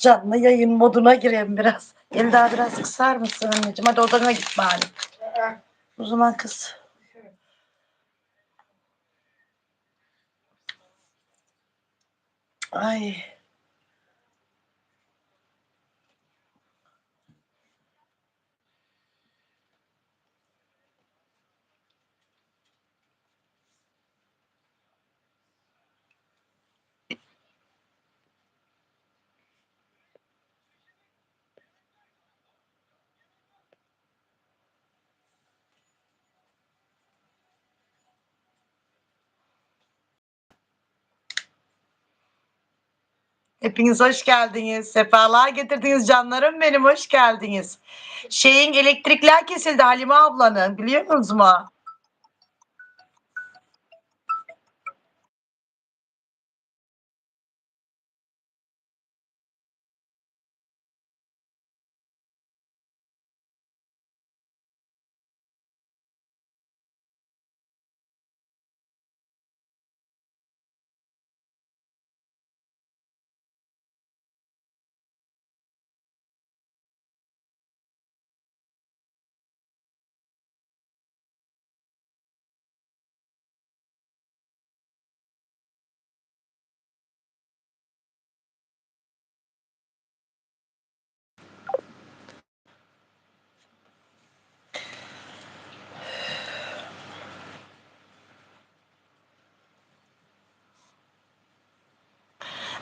Canlı yayın moduna gireyim biraz. Eli daha biraz kısar mısın anneciğim? Hadi odana git bari. O zaman kız. Ay. Hepiniz hoş geldiniz. Sefalar getirdiniz canlarım benim. Hoş geldiniz. Şeyin elektrikler kesildi Halime ablanın. Biliyor musunuz mu?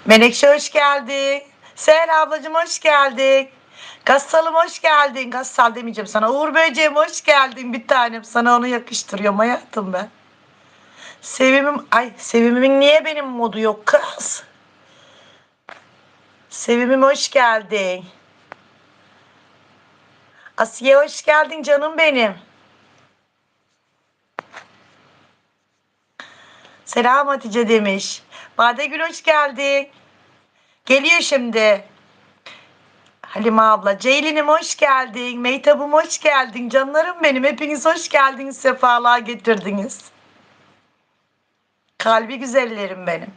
Menekşe hoş geldin. Seher ablacığım hoş geldin. Gassalım hoş geldin. Gassal demeyeceğim sana. Uğur böceğim hoş geldin bir tanem. Sana onu yakıştırıyorum hayatım ben. Sevimim, ay sevimimin niye benim modu yok kız? Sevimim hoş geldin. Asiye hoş geldin canım benim. Selam Hatice demiş. Badegül hoş geldin. Geliyor şimdi. Halime abla. Ceylin'im hoş geldin. Meytab'ım hoş geldin. Canlarım benim. Hepiniz hoş geldiniz. Sefalar getirdiniz. Kalbi güzellerim benim.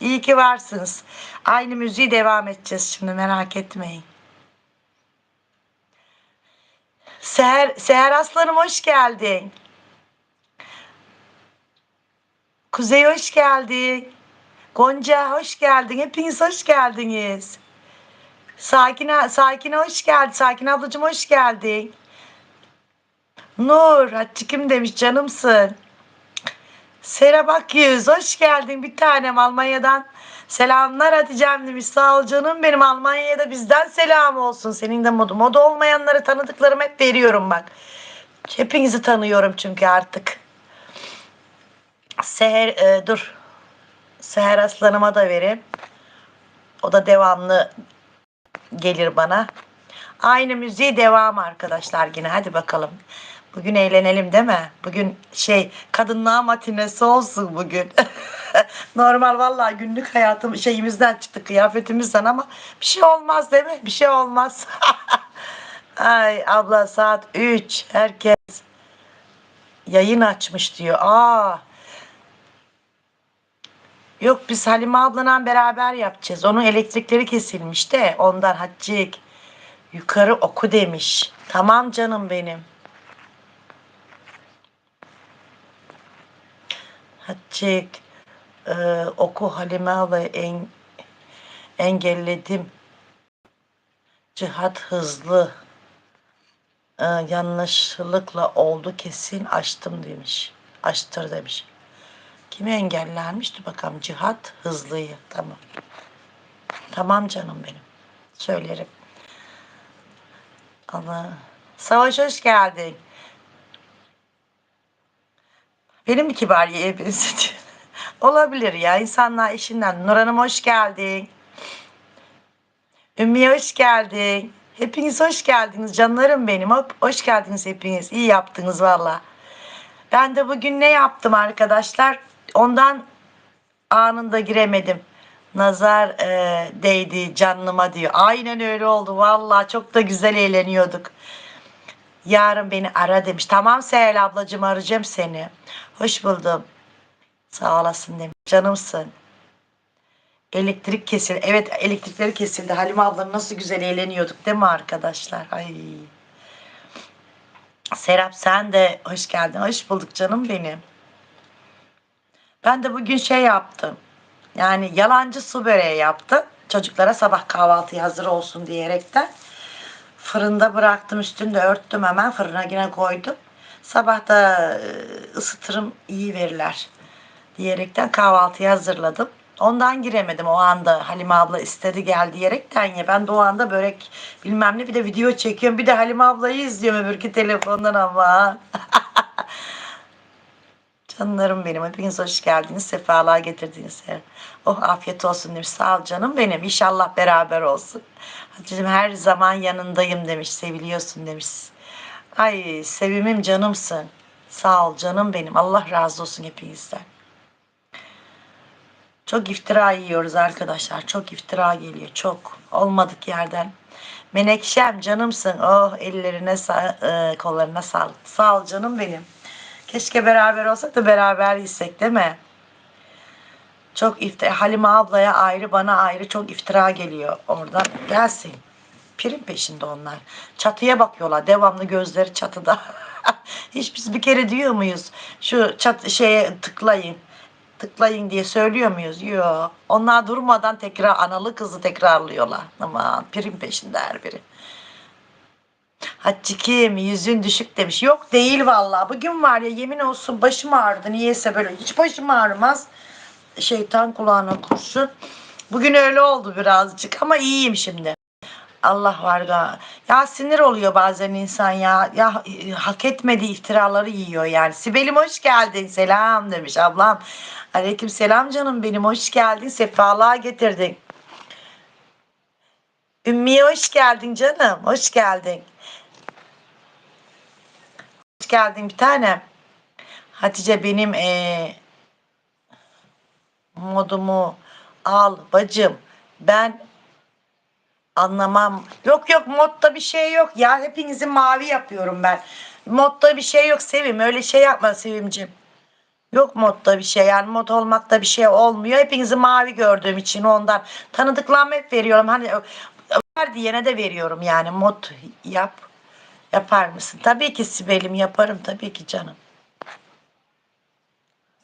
İyi ki varsınız. Aynı müziği devam edeceğiz şimdi merak etmeyin. Seher, Seher Aslanım hoş geldin. Kuzey hoş geldin. Gonca hoş geldin. Hepiniz hoş geldiniz. Sakine, Sakine hoş geldin. Sakine ablacığım hoş geldin. Nur, Hatice kim demiş canımsın. Serap Akyüz hoş geldin bir tanem Almanya'dan. Selamlar Hatice'm demiş. Sağ ol canım benim Almanya'ya da bizden selam olsun. Senin de modu. Modu olmayanları tanıdıklarım hep veriyorum bak. Hepinizi tanıyorum çünkü artık. Seher e, dur. Seher Aslanıma da vereyim. O da devamlı gelir bana. Aynı müziği devam arkadaşlar yine. Hadi bakalım. Bugün eğlenelim değil mi? Bugün şey kadınlığa matinesi olsun bugün. Normal vallahi günlük hayatım şeyimizden çıktı kıyafetimizden ama bir şey olmaz değil mi? Bir şey olmaz. Ay abla saat 3 herkes yayın açmış diyor. Aa Yok biz Halime ablanla beraber yapacağız. Onun elektrikleri kesilmiş de ondan Haccik. Yukarı oku demiş. Tamam canım benim. Haccik. e, oku Halime ablayı en, engelledim. Cihat hızlı. E, yanlışlıkla oldu kesin açtım demiş. Açtır demiş. Kimi engellenmişti bakalım. Cihat hızlıyı. Tamam. Tamam canım benim. Söylerim. Allah. Savaş hoş geldin. Benim mi kibariye benziyor? Olabilir ya. insanlar işinden. Nur Hanım hoş geldin. Ümmüye hoş geldin. Hepiniz hoş geldiniz canlarım benim. Hop, hoş geldiniz hepiniz. İyi yaptınız valla. Ben de bugün ne yaptım arkadaşlar? Ondan anında giremedim. Nazar e, değdi canlıma diyor. Aynen öyle oldu. Valla çok da güzel eğleniyorduk. Yarın beni ara demiş. Tamam Seher ablacığım arayacağım seni. Hoş buldum. Sağ olasın demiş. Canımsın. Elektrik kesildi. Evet elektrikleri kesildi. Halime abla nasıl güzel eğleniyorduk değil mi arkadaşlar? Ay. Serap sen de hoş geldin. Hoş bulduk canım benim. Ben de bugün şey yaptım. Yani yalancı su böreği yaptım. Çocuklara sabah kahvaltı hazır olsun diyerekten. Fırında bıraktım üstünde örttüm hemen fırına yine koydum. Sabah da e, ısıtırım iyi verirler diyerekten kahvaltıyı hazırladım. Ondan giremedim o anda Halime abla istedi gel diyerekten ya ben de o anda börek bilmem ne bir de video çekiyorum bir de Halime ablayı izliyorum öbürkü telefondan ama. Canlarım benim hepiniz hoş geldiniz sefalar getirdiniz. Oh afiyet olsun demiş sağ ol canım benim inşallah beraber olsun. Hatice'm her zaman yanındayım demiş seviliyorsun demiş. Ay sevimim canımsın. Sağ ol canım benim Allah razı olsun hepinizden. Çok iftira yiyoruz arkadaşlar. Çok iftira geliyor. Çok. Olmadık yerden. Menekşem canımsın. Oh ellerine sa- e, kollarına sağlık. Sağ ol canım benim. Keşke beraber olsak da beraber yesek değil mi? Çok iftira. Halime ablaya ayrı bana ayrı çok iftira geliyor oradan. Gelsin. Prim peşinde onlar. Çatıya bakıyorlar. Devamlı gözleri çatıda. Hiç biz bir kere diyor muyuz? Şu çat şeye tıklayın tıklayın diye söylüyor muyuz? Yok. Onlar durmadan tekrar analı kızı tekrarlıyorlar. Aman prim peşinde her biri. Hatice kim? Yüzün düşük demiş. Yok değil vallahi. Bugün var ya yemin olsun başım ağrıdı. Niyeyse böyle hiç başım ağrımaz. Şeytan kulağına kurşun. Bugün öyle oldu birazcık ama iyiyim şimdi. Allah var ga. Ya sinir oluyor bazen insan ya. Ya e, hak etmediği iftiraları yiyor yani. Sibel'im hoş geldin. Selam demiş ablam. Aleyküm selam canım benim. Hoş geldin. Sefalığa getirdin. Ümmiye hoş geldin canım. Hoş geldin. Geldin bir tanem. Hatice benim eee modumu al bacım. Ben anlamam. Yok yok modda bir şey yok ya. Hepinizi mavi yapıyorum ben. Modda bir şey yok Sevim. Öyle şey yapma Sevimcim. Yok modda bir şey yani mod olmakta bir şey olmuyor. Hepinizi mavi gördüğüm için ondan tanıdıklarımı hep veriyorum. Hani var diyene de veriyorum yani mod yap. Yapar mısın? Tabii ki Sibel'im yaparım tabii ki canım.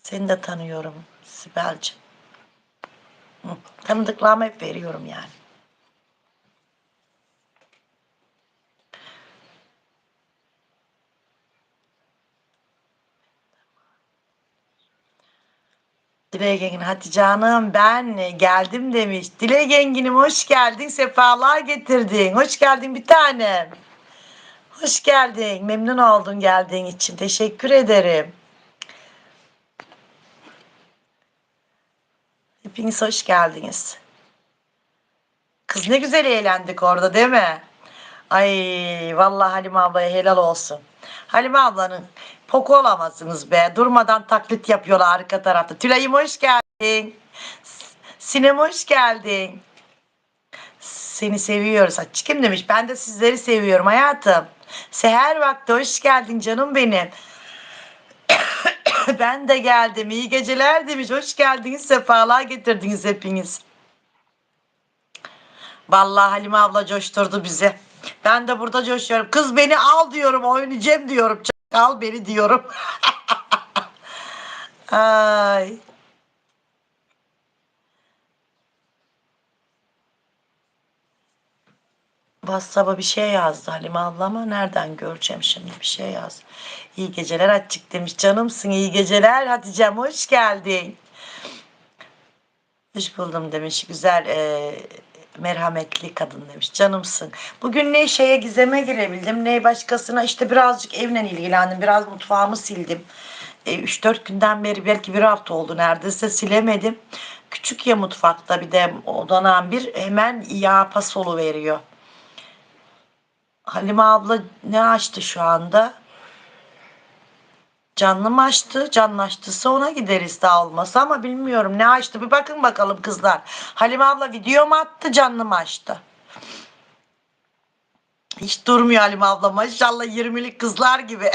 Seni de tanıyorum Sibel'cim. Tanıdıklarımı hep veriyorum yani. Dilek Engin Hatice Hanım ben geldim demiş. Dilek Engin'im hoş geldin. Sefalar getirdin. Hoş geldin bir tanem. Hoş geldin. Memnun oldum geldiğin için. Teşekkür ederim. Hepiniz hoş geldiniz. Kız ne güzel eğlendik orada değil mi? Ay vallahi Halime ablaya helal olsun. Halime ablanın poku olamazsınız be. Durmadan taklit yapıyorlar arka tarafta. Tülay'ım hoş geldin. Sinem hoş geldin. Seni seviyoruz. Kim demiş? Ben de sizleri seviyorum hayatım. Seher vakti hoş geldin canım benim. ben de geldim. İyi geceler demiş. Hoş geldiniz. Sefalar getirdiniz hepiniz. Vallahi Halime abla coşturdu bizi. Ben de burada coşuyorum. Kız beni al diyorum. Oynayacağım diyorum. Al beni diyorum. Ay. WhatsApp'a bir şey yazdı Halime ablama. Nereden göreceğim şimdi bir şey yaz. İyi geceler açık demiş. Canımsın iyi geceler Hatice'm hoş geldin. Hoş buldum demiş. Güzel e, merhametli kadın demiş. Canımsın. Bugün ne şeye gizeme girebildim ne başkasına işte birazcık evle ilgilendim. Biraz mutfağımı sildim. E, 3-4 günden beri belki bir hafta oldu neredeyse silemedim. Küçük ya mutfakta bir de odanan bir hemen yağ pasolu veriyor. Halime abla ne açtı şu anda? Canlı mı açtı? Canlı açtıysa ona gideriz daha olmasa ama bilmiyorum ne açtı. Bir bakın bakalım kızlar. Halime abla video mu attı canlı mı açtı? Hiç durmuyor Halime abla. Maşallah 20'lik kızlar gibi.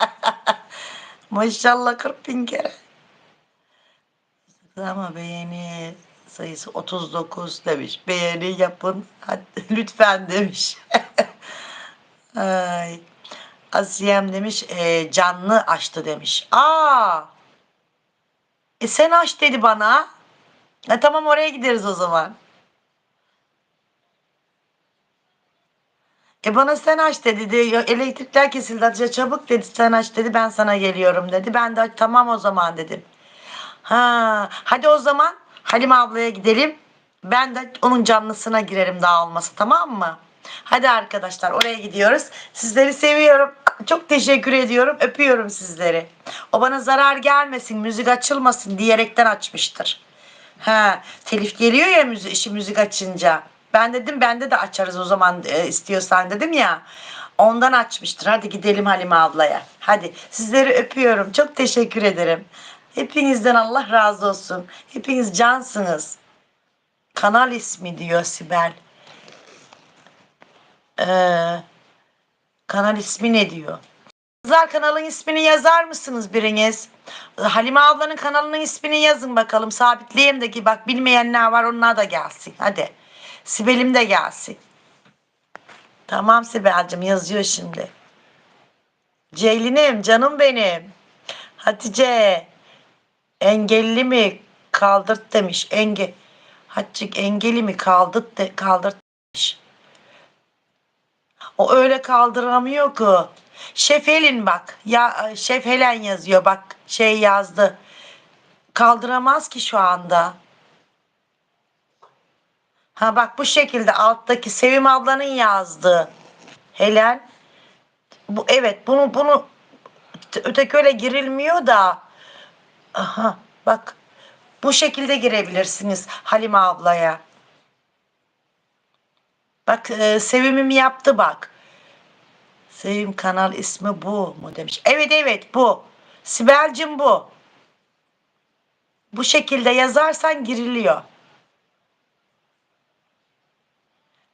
Maşallah 40 bin kere. Ama beğeni sayısı 39 demiş. Beğeni yapın. Hadi, lütfen demiş. Ay. Asiyem demiş e, canlı açtı demiş. Aa. E sen aç dedi bana. E tamam oraya gideriz o zaman. E bana sen aç dedi. De, elektrikler kesildi. Hatice çabuk dedi sen aç dedi. Ben sana geliyorum dedi. Ben de tamam o zaman dedim. Ha, hadi o zaman Halime ablaya gidelim. Ben de onun canlısına girerim daha olması tamam mı? Hadi arkadaşlar oraya gidiyoruz. Sizleri seviyorum. Çok teşekkür ediyorum. Öpüyorum sizleri. O bana zarar gelmesin, müzik açılmasın diyerekten açmıştır. Ha, telif geliyor ya müzik, işi müzik açınca. Ben dedim bende de açarız o zaman e, istiyorsan dedim ya. Ondan açmıştır. Hadi gidelim Halime ablaya. Hadi sizleri öpüyorum. Çok teşekkür ederim. Hepinizden Allah razı olsun. Hepiniz cansınız. Kanal ismi diyor Sibel. Ee, kanal ismi ne diyor? Kızlar kanalın ismini yazar mısınız biriniz? Halime ablanın kanalının ismini yazın bakalım. Sabitleyeyim de ki bak bilmeyenler var onlar da gelsin. Hadi. Sibel'im de gelsin. Tamam Sibel'cim yazıyor şimdi. Ceylin'im canım benim. Hatice engelli mi kaldırt demiş. Enge Hatice engeli mi kaldırt de kaldırt demiş. O öyle kaldıramıyor ki. Şef Helin bak. Ya Şef Helen yazıyor bak. Şey yazdı. Kaldıramaz ki şu anda. Ha bak bu şekilde alttaki Sevim ablanın yazdığı. Helen. Bu evet bunu bunu öteki öyle girilmiyor da. Aha bak. Bu şekilde girebilirsiniz Halime ablaya. Bak e, Sevim'im yaptı bak. Sevim kanal ismi bu mu demiş. Evet evet bu. Sibel'cim bu. Bu şekilde yazarsan giriliyor.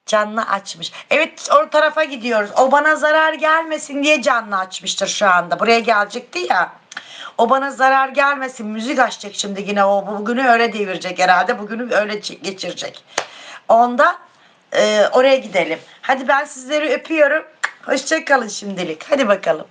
Canlı açmış. Evet o tarafa gidiyoruz. O bana zarar gelmesin diye canlı açmıştır şu anda. Buraya gelecekti ya. O bana zarar gelmesin. Müzik açacak şimdi yine o. Bugünü öyle devirecek herhalde. Bugünü öyle geçirecek. Onda e, oraya gidelim. Hadi ben sizleri öpüyorum. Hoşçakalın şimdilik. Hadi bakalım.